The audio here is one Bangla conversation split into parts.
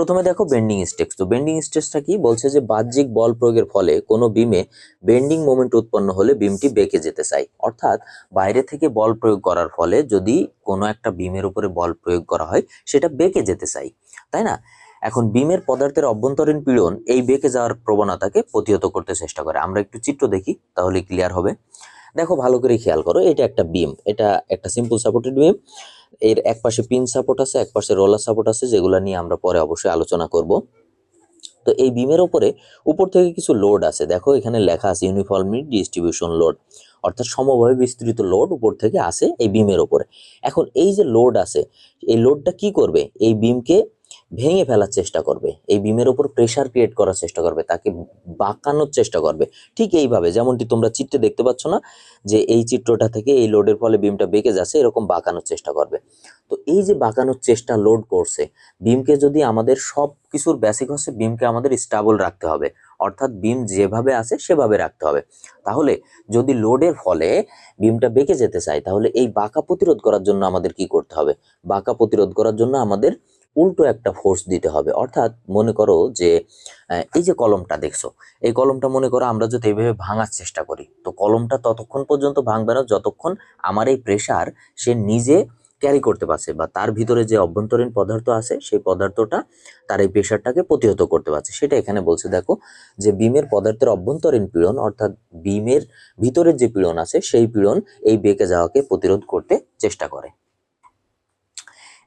প্রথমে দেখো বেন্ডিং স্টেক্স তো বেন্ডিং স্টেক্সটা কি? বলছে যে বাহ্যিক বল প্রয়োগের ফলে কোনো বিমে বেন্ডিং মোমেন্ট উৎপন্ন হলে বিমটি বেঁকে যেতে চায়। অর্থাৎ বাইরে থেকে বল প্রয়োগ করার ফলে যদি কোনো একটা বিমের উপরে বল প্রয়োগ করা হয়, সেটা বেঁকে যেতে চাই তাই না? এখন বিমের পদার্থের অভ্যন্তরীণ পীড়ন এই বেঁকে যাওয়ার প্রবণতাকে প্রতিহত করতে চেষ্টা করে। আমরা একটু চিত্র দেখি, তাহলে ক্লিয়ার হবে। দেখো ভালো করে খেয়াল করো, এটা একটা বিম এটা একটা সিম্পল সাপোর্টেড বিম এর এক পাশে পিন সাপোর্ট আছে, এক পাশে রোলার সাপোর্ট আছে, যেগুলো নিয়ে আমরা পরে অবশ্যই আলোচনা করব। তো এই বিমের ওপরে উপর থেকে কিছু লোড আছে। দেখো, এখানে লেখা আছে ইউনিফর্মলি ডিস্ট্রিবিউশন লোড অর্থাৎ সমভাবে বিস্তৃত লোড উপর থেকে আসে এই বিমের উপরে এখন এই যে লোড আছে, এই লোডটা কি করবে? এই বিমকে ভেঙে ফেলার চেষ্টা করবে, এই বিমের উপর প্রেশার ক্রিয়েট করার চেষ্টা করবে, তাকে বাঁকানোর চেষ্টা করবে। ঠিক এইভাবে, যেমনটি তোমরা চিত্রে দেখতে পাচ্ছ না, যে এই চিত্রটা থেকে এই লোডের ফলে বিমটা বেঁকে যাচ্ছে, এরকম বাঁকানোর চেষ্টা করবে। তো এই যে বাঁকানোর চেষ্টা লোড করছে, বিমকে যদি আমাদের সব কিছুর বেসিক হচ্ছে, বিমকে আমাদের স্টাবল রাখতে হবে। অর্থাৎ বিম যেভাবে আছে, সেভাবে রাখতে হবে। তাহলে যদি লোডের ফলে বিমটা বেঁকে যেতে চায়, তাহলে এই বাঁকা প্রতিরোধ করার জন্য আমাদের কি করতে হবে? বাঁকা প্রতিরোধ করার জন্য আমাদের উল্টো একটা ফোর্স দিতে হবে। অর্থাৎ মনে করো যে এই যে কলমটা দেখছ, এই কলমটা মনে করো আমরা যদি এইভাবে ভাঙার চেষ্টা করি, তো কলমটা ততক্ষণ পর্যন্ত ভাঙবে না, যতক্ষণ আমার এই প্রেশার সে নিজে ক্যারি করতে পারছে বা তার ভিতরে যে অভ্যন্তরীণ পদার্থ আছে, সেই পদার্থটা তার এই প্রেশারটাকে প্রতিহত করতে পারছে। সেটা এখানে বলছে, দেখো, যে বিমের পদার্থের অভ্যন্তরীণ পীড়ন, অর্থাৎ বিমের ভিতরের যে পীড়ন আছে, সেই পীড়ন এই বেঁকে যাওয়াকে প্রতিরোধ করতে চেষ্টা করে।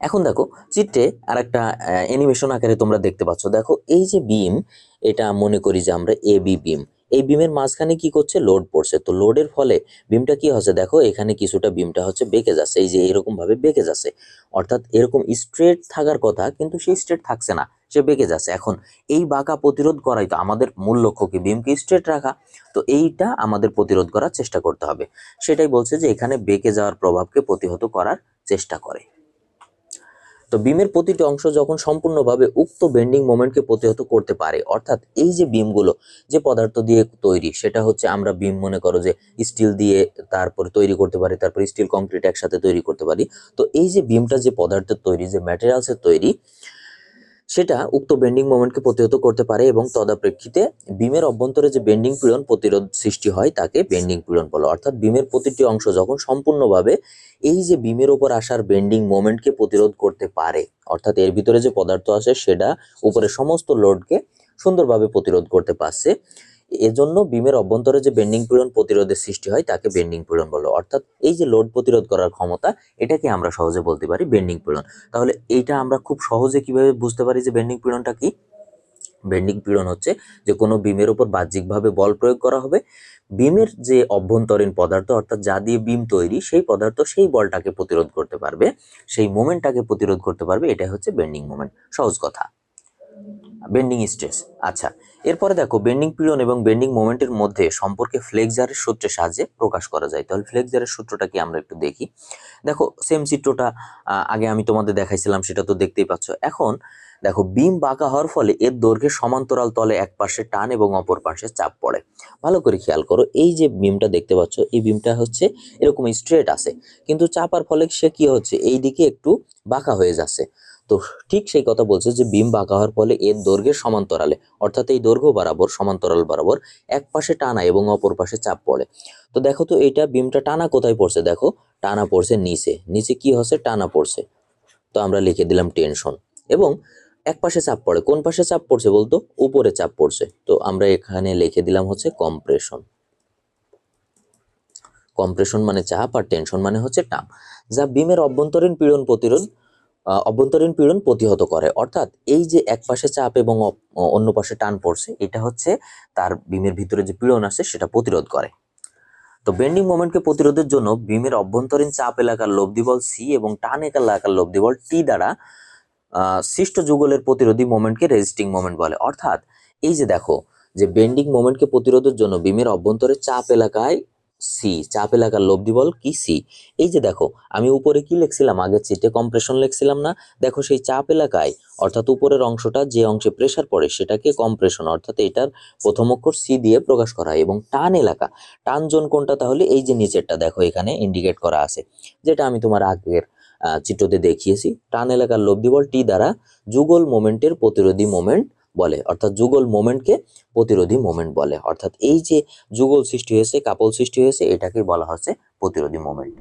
এখন দেখো, চিত্রে আর একটা অ্যানিমেশন আকারে তোমরা দেখতে পাচ্ছ। দেখো, এই যে বিম এটা মনে করি যে আমরা এ বি বিম এই বিমের মাঝখানে কি করছে? লোড পড়ছে। তো লোডের ফলে বিমটা কি হচ্ছে? দেখো, এখানে কিছুটা বিমটা হচ্ছে বেঁকে যাচ্ছে। এই যে এরকম ভাবে বেঁকে যাচ্ছে। অর্থাৎ এরকম স্ট্রেট থাকার কথা, কিন্তু সেই স্ট্রেট থাকছে না। সে বেঁকে যাচ্ছে। এখন এই বাঁকা প্রতিরোধ করাই তো আমাদের মূল লক্ষ্য কি? বিমকে স্ট্রেট রাখা। তো এইটা আমাদের প্রতিরোধ করার চেষ্টা করতে হবে। সেটাই বলছে যে এখানে বেঁকে যাওয়ার প্রভাবকে প্রতিহত করার চেষ্টা করে। তো বিমের প্রতিটি অংশ যখন সম্পূর্ণভাবে উক্ত বেন্ডিং মোমেন্টকে প্রতিহত করতে পারে, অর্থাৎ এই যে বিমগুলো যে পদার্থ দিয়ে তৈরি, সেটা হচ্ছে আমরা বিম মনে করো যে স্টিল দিয়ে তারপরে তৈরি করতে পারি, তারপর স্টিল কংক্রিট একসাথে তৈরি করতে পারি। তো এই যে বিমটা যে পদার্থের তৈরি, যে ম্যাটেরিয়ালসের তৈরি সেটা উক্ত বেন্ডিং মোমেন্টকে প্রতিহত করতে পারে এবং তদাপ্রেক্ষিতে বিমের অভ্যন্তরে যে বেন্ডিং পীড়ন প্রতিরোধ সৃষ্টি হয়, তাকে বেন্ডিং পীড়ন বলে। অর্থাৎ বিমের প্রতিটি অংশ যখন সম্পূর্ণভাবে এই যে বিমের ওপর আসার বেন্ডিং মোমেন্টকে প্রতিরোধ করতে পারে, অর্থাৎ এর ভিতরে যে পদার্থ আছে সেটা উপরে সমস্ত লোডকে সুন্দরভাবে প্রতিরোধ করতে পারছে এজন্য বিমের অভ্যন্তরে যে বেন্ডিং পীড়ন প্রতিরোধের সৃষ্টি হয়, তাকে বেন্ডিং পীড়ন বলে। অর্থাৎ এই যে লোড প্রতিরোধ করার ক্ষমতা, এটাকে আমরা সহজে বলতে পারি বেন্ডিং পীড়ন। তাহলে এইটা আমরা খুব সহজে কীভাবে বুঝতে পারি যে বেন্ডিং পীড়নটা কি? বেন্ডিং পীড়ন হচ্ছে যে কোনো বিমের উপর বাহ্যিকভাবে বল প্রয়োগ করা হবে। বিমের যে অভ্যন্তরীণ পদার্থ, অর্থাৎ যা দিয়ে বিম তৈরি, সেই পদার্থ সেই বলটাকে প্রতিরোধ করতে পারবে, সেই মোমেন্টটাকে প্রতিরোধ করতে পারবে, এটাই হচ্ছে বেন্ডিং মোমেন্ট সহজ কথা। বেন্ডিং স্ট্রেস আচ্ছা এরপরে দেখো বেন্ডিং পীড়ন এবং বেন্ডিং মোমেন্টের মধ্যে সম্পর্কে ফ্লেক্সারের সূত্রের সাহায্যে প্রকাশ করা যায়। তাহলে ফ্লেক্সারের সূত্রটা কি আমরা একটু দেখি। দেখো সেম চিত্রটা আগে আমি তোমাদের দেখাইছিলাম, সেটা তো দেখতেই পাচ্ছ। এখন, দেখো বিম বাঁকা হওয়ার ফলে এর দৈর্ঘ্যের সমান্তরাল তলে এক পাশে টান এবং অপর পাশে চাপ পড়ে। ভালো করে খেয়াল করো, এই যে বিমটা দেখতে পাচ্ছ, এই বিমটা হচ্ছে এরকম স্ট্রেট আছে। কিন্তু চাপার ফলে সে কি হচ্ছে, এই দিকে একটু বাঁকা হয়ে যাচ্ছে। তো ঠিক সেই কথা বলছে যে বিম বাঁকা হওয়ার ফলে এর দৈর্ঘ্যের সমান্তরালে, অর্থাৎ এই দৈর্ঘ্য বরাবর, সমান্তরাল বরাবর এক পাশে টানা এবং অপর পাশে চাপ পড়ে। তো দেখো তো এটা বিমটা টানা কোথায় পড়ছে দেখো? টানা পড়ছে নিচে। নিচে কি হচ্ছে? টানা পড়ছে। তো আমরা লিখে দিলাম টেনশন। এবং এক পাশে চাপ পড়ে। কোন পাশে চাপ পড়ছে বলতো? উপরে চাপ পড়ছে। তো আমরা এখানে লিখে দিলাম হচ্ছে কম্প্রেশন। কম্প্রেশন মানে চাপ আর টেনশন মানে হচ্ছে টাপ যা বিমের অভ্যন্তরীণ পীড়ন প্রতিরোধ অভ্যন্তরীণ পীড়ন প্রতিহত করে। অর্থাৎ এই যে এক পাশে চাপ এবং অন্য পাশে টান পড়ছে, এটা হচ্ছে তার বিমের ভিতরে যে পীড়ন আছে সেটা প্রতিরোধ করে। তো বেন্ডিং মোমেন্টকে প্রতিরোধের জন্য বিমের অভ্যন্তরীণ চাপ এলাকার লব্ধি বল সি এবং টান এলাকার লব্ধি বল টি দ্বারা সৃষ্ট যুগলের প্রতিরোধী মোমেন্টকে রেজিস্টিং মোমেন্ট বলে। অর্থাৎ এই যে দেখো, যে বেন্ডিং মোমেন্টকে প্রতিরোধের জন্য বিমের অভ্যন্তরে চাপ এলাকায় সি চাপ এলাকার লব্ধি বল কি সি এই যে দেখো, আমি উপরে কি লিখছিলাম? আগের চিটে কম্প্রেশন লিখছিলাম না। দেখো সেই চাপ এলাকায় অর্থাৎ উপরের অংশটা যে অংশে প্রেসার পড়ে সেটাকে কম্প্রেশন অর্থাৎ এটার প্রথম অক্ষর সি দিয়ে প্রকাশ করা হয় এবং টান এলাকা। টান জোন কোনটা তাহলে? এই যে নিচেরটা দেখো, এখানে ইন্ডিকেট করা আছে, যেটা আমি তোমার আগের চিত্রতে দেখিয়েছি। টান এলাকার লব্ধি বল টি দ্বারা যুগল মোমেন্টের প্রতিরোধী মোমেন্ট বলে, অর্থাৎ যুগল মোমেন্টকে প্রতিরোধী মোমেন্ট বলে। অর্থাৎ এই যে যুগল সৃষ্টি হয়েছে, কাপল সৃষ্টি হয়েছে এটাকে বলা হচ্ছে প্রতিরোধী মোমেন্ট।